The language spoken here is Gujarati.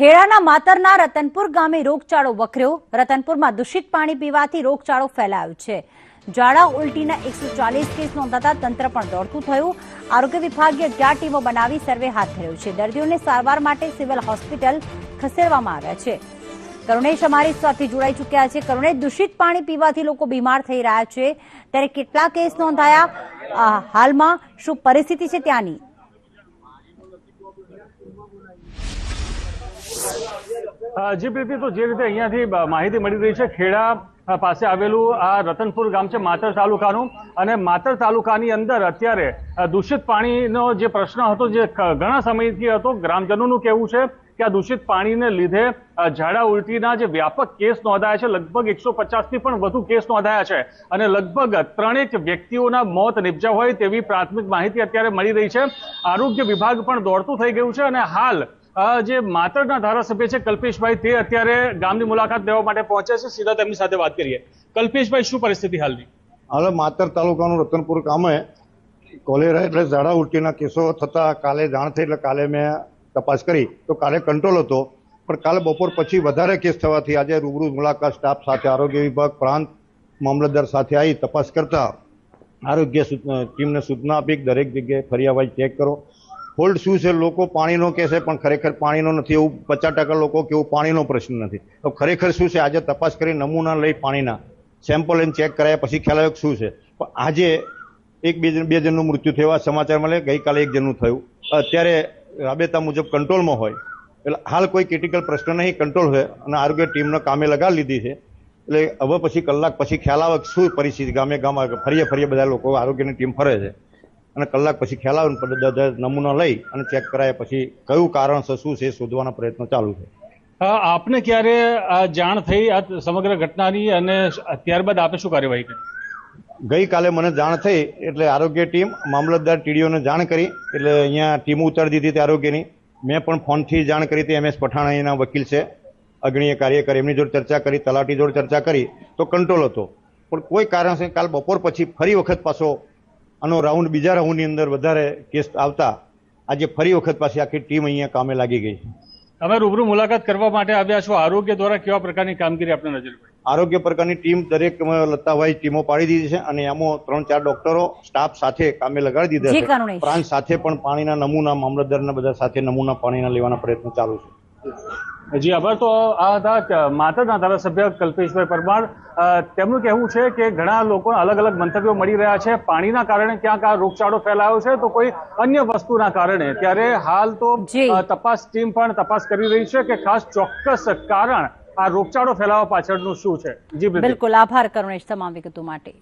ખેડાના માતરના રતનપુર ગામે રોગચાળો વકર્યો. રતનપુરમાં દૂષિત પાણી પીવાથી રોગચાળો ફેલાયો છે. ઝાડા ઉલટીના એકસો ચાલીસ કેસ નોંધાતા તંત્ર પણ દોડતું થયું. આરોગ્ય વિભાગે અગિયાર ટીમો બનાવી સર્વે હાથ ધર્યો છે. દર્દીઓને સારવાર માટે સિવિલ હોસ્પિટલ ખસેડવામાં આવ્યા છે. કરુણેશ અમારી સાથે જોડાઈ ચૂક્યા છે. કરુણેશ દૂષિત પાણી પીવાથી લોકો બીમાર થઈ રહ્યા છે. ત્યારે કેટલા કેસ નોંધાયા? હાલમાં શું પરિસ્થિતિ છે ત્યાંની? જી પ્રીતિ તો જે રીતે અહીંયાથી માહિતી મળી રહી છે, ખેડા પાસે આવેલું આ રતનપુર ગામ છે માતર તાલુકાનું. અને માતર તાલુકાની અંદર અત્યારે દૂષિત પાણીનો જે પ્રશ્ન હતો, જે ઘણા સમયથી હતો, ગ્રામજનોનું કહેવું છે કે આ દૂષિત પાણીને લીધે ઝાડા ઉલટીના જે વ્યાપક કેસ નોંધાયા છે, લગભગ એકસો પચાસથી પણ વધુ કેસ નોંધાયા છે. અને લગભગ ત્રણેક વ્યક્તિઓના મોત નિપજ્યા હોય તેવી પ્રાથમિક માહિતી અત્યારે મળી રહી છે. આરોગ્ય વિભાગ પણ દોડતું થઈ ગયું છે અને હાલ જે માતરના ધારાસભ્ય છે કલ્પેશભાઈ, તે અત્યારે ગામની મુલાકાત લેવા માટે પહોંચ્યા છે. સીધા તેમની સાથે વાત કરીએ. કલ્પેશભાઈ, શું પરિસ્થિતિ હાલની? હાલ માતર તાલુકાનું રતનપુર ગામે કોલેરા એટલે ઝાડા ઉલટીના કેસો થતા કાલે જાણ થઈ એટલે કાલે મેં તપાસ કરી. તો કાલે કંટ્રોલ હતો. પણ કાલે બપોર પછી વધારે કેસ થવાથી આજે રૂબરૂ મુલાકાત સ્ટાફ સાથે, આરોગ્ય વિભાગ, પ્રાંત મામલતદાર સાથે આવી તપાસ કરતા આરોગ્ય ટીમને સૂચના આપી દરેક જગ્યાએ ફરિયાવાજ ચેક કરો. ફોલ્ટ શું છે? લોકો પાણીનો કહે છે, પણ ખરેખર પાણીનો નથી. એવું પચાસ ટકા લોકો કે એવું પાણીનો પ્રશ્ન નથી. તો ખરેખર શું છે? આજે તપાસ કરી નમૂના લઈ પાણીના. સેમ્પલ એને ચેક કરાયા, પછી ખ્યાલ આવ્યો શું છે? પણ આજે એક બે જણ બે જણનું મૃત્યુ થયું. સમાચાર મળે ગઈકાલે એક જણનું થયું. અત્યારે રાબેતા મુજબ કંટ્રોલમાં હોય. એટલે હાલ કોઈ ક્રિટિકલ પ્રશ્ન નહીં, કંટ્રોલ હોય અને આરોગ્ય ટીમને કામે લગાવી લીધી છે. એટલે હવે પછી કલાક પછી ખ્યાલ આવે શું પરિસ્થિતિ ગામે ગામ ફરીએ ફરીએ બધા લોકો આરોગ્યની ટીમ ફરે છે. અને કલાક પછી ખ્યાલ આવે નમૂના લઈ અને ચેક કરાય પછી કયું કારણ છે શું છે શોધવાના પ્રયત્નો ચાલુ છે. આપને ક્યારે આ જાણ થઈ આ સમગ્ર ઘટનાની અને ત્યારબાદ આપે શું કાર્યવાહી કરી? ગઈકાલે મને જાણ થઈ એટલે આરોગ્ય ટીમ મામલતદાર ટીડીઓને જાણ કરી એટલે અહીંયા ટીમ ઉતારી દીધી હતી આરોગ્યની. મેં પણ ફોનથી જાણ કરી હતી એમએસ એસ અહીંના વકીલ છે અગ્રણીય કાર્યકર એમની જોડે ચર્ચા કરી તલાટી જોડે ચર્ચા કરી તો કંટ્રોલ હતો. પણ કોઈ કારણસર કાલ બપોર પછી ફરી વખત પાછો આનો રાઉન્ડ બીજા રાઉન્ડની અંદર વધારે કેસ આવતા આજે ફરી વખત પાછી આખી ટીમ અહીંયા કામે લાગી ગઈ છે. તમે રૂબરૂ મુલાકાત કરવા માટે આવ્યા છો. આરોગ્ય દ્વારા કેવા પ્રકારની કામગીરી આપણે નજર પડી? આરોગ્ય પ્રકારની ટીમ દરેક લત્તાવાઈ ટીમો પાડી દીધી છે અને એમાં ત્રણ ચાર ડોક્ટરો સ્ટાફ સાથે કામે લગાડી દીધા. છે. પ્રાંત સાથે પણ પાણીના નમૂના મામલતદારના બધા સાથે નમૂના પાણીના લેવાના પ્રયત્નો ચાલુ છે. જી આભાર. તો આ હતા માતાના ધારાસભ્ય કલ્પેશભાઈ પરમાર. તેમનું કહેવું છે કે ઘણા લોકો અલગ અલગ મંતવ્યો મળી રહ્યા છે. પાણીના કારણે ક્યાંક આ રોગચાળો ફેલાયો છે. તો કોઈ અન્ય વસ્તુના કારણે. ત્યારે હાલ તો તપાસ ટીમ પણ તપાસ કરી રહી છે કે ખાસ ચોક્કસ કારણ આ રોગચાળો ફેલાવા પાછળનું શું છે. જી. બિલકુલ. આભાર કરુણેશ તમામ વિગતો માટે.